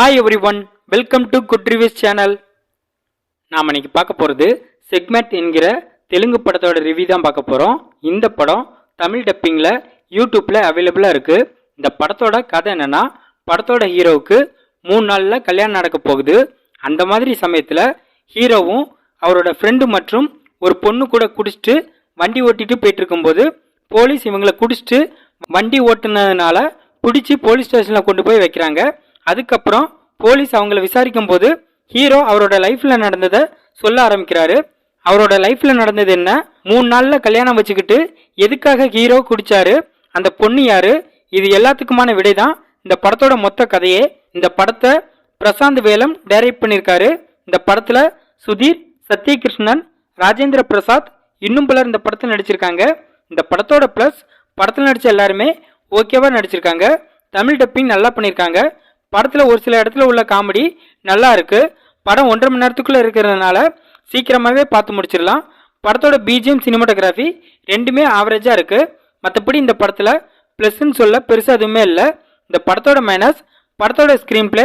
Hi everyone welcome to good reviews channel நாம் இன்னைக்கு பார்க்க போகிறது செக்மெண்ட் என்கிற தெலுங்கு படத்தோட ரிவ்யூ தான் பார்க்க போகிறோம் இந்த படம் தமிழ் டப்பிங்கில் யூடியூப்பில் அவைலபிளாக இருக்குது இந்த படத்தோட கதை என்னென்னா படத்தோட ஹீரோவுக்கு மூணு நாளில் கல்யாணம் நடக்க போகுது. அந்த மாதிரி சமயத்தில் ஹீரோவும் அவரோட ஃப்ரெண்டு மற்றும் ஒரு பொண்ணு கூட குடிச்சிட்டு வண்டி ஓட்டிட்டு போயிட்டு இருக்கும்போது போலீஸ் இவங்களை குடிச்சிட்டு வண்டி ஓட்டுனதுனால பிடிச்சி போலீஸ் ஸ்டேஷனில் கொண்டு போய் வைக்கிறாங்க. அதுக்கப்புறம் போலீஸ் அவங்கள விசாரிக்கும் போது ஹீரோ அவரோட லைஃப்ல நடந்ததை சொல்ல ஆரம்பிக்கிறாரு. அவரோட லைஃப்ல நடந்தது என்ன? மூணு நாள்ல கல்யாணம் வச்சுக்கிட்டு எதுக்காக ஹீரோ குடிச்சாரு? அந்த பொண்ணு யாரு? இது எல்லாத்துக்குமான விடை தான் இந்த படத்தோட மொத்த கதையே இந்த படத்தை பிரசாந்த் வேலம் டைரக்ட் பண்ணியிருக்காரு. இந்த படத்துல சுதீர் சத்யகிருஷ்ணன் ராஜேந்திர பிரசாத் இன்னும் பலர் இந்த படத்தில் நடிச்சிருக்காங்க. இந்த படத்தோட ப்ளஸ் படத்தில் நடித்த எல்லாருமே ஓகேவாக நடிச்சிருக்காங்க. தமிழ் டப்பிங் நல்லா பண்ணியிருக்காங்க. படத்தில் ஒரு சில இடத்துல உள்ள காமெடி நல்லா இருக்குது படம் ஒன்றரை மணி நேரத்துக்குள்ளே இருக்கிறதுனால சீக்கிரமாகவே பார்த்து முடிச்சிடலாம். படத்தோட பிஜிஎம் சினிமாட்டோகிராஃபி ரெண்டுமே ஆவரேஜாக இருக்குது மற்றபடி இந்த படத்தில் ப்ளஸ்ன்னு சொல்ல பெருசாக எதுவுமே இல்லை. இந்த படத்தோட மைனஸ் படத்தோட ஸ்க்ரீன் பிளே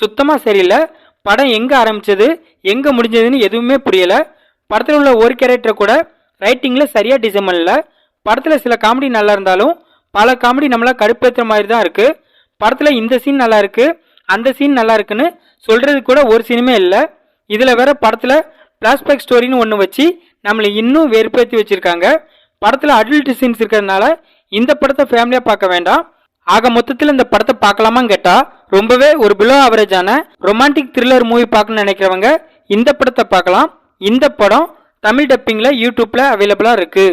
சுத்தமாக சரியில்லை. படம் எங்கே ஆரம்பித்தது எங்கே முடிஞ்சதுன்னு எதுவுமே புரியலை. படத்தில் உள்ள ஒரு கேரக்டரை கூட ரைட்டிங்கில் சரியாக டிசைன் பண்ணல. படத்தில் சில காமெடி நல்லா இருந்தாலும் பல காமெடி நம்மளை கடுப்பேற்றுற மாதிரி தான் இருக்குது படத்தில் இந்த சீன் நல்லா இருக்கு. அந்த சீன் நல்லா இருக்குன்னு சொல்கிறது கூட ஒரு சீனுமே இல்லை. இதில் வேற படத்தில் ஃப்ளாஷ்பேக் ஸ்டோரின்னு ஒன்று வச்சு நம்மளை இன்னும் வெறுப்பேற்றி வச்சுருக்காங்க. படத்தில் அடல்ட் சீன்ஸ் இருக்கிறதுனால இந்த படத்தை ஃபேமிலியாக பார்க்க வேண்டாம். ஆக மொத்தத்தில் இந்த படத்தை பார்க்கலாமான்னு கேட்டால் ரொம்பவே ஒரு பிலோ ஆவரேஜான ரொமான்டிக் த்ரில்லர் மூவி பார்க்கணும்னு நினைக்கிறவங்க இந்த படத்தை பார்க்கலாம். இந்த படம் தமிழ் டப்பிங்கில் யூடியூப்பில் அவைலபிளாக இருக்குது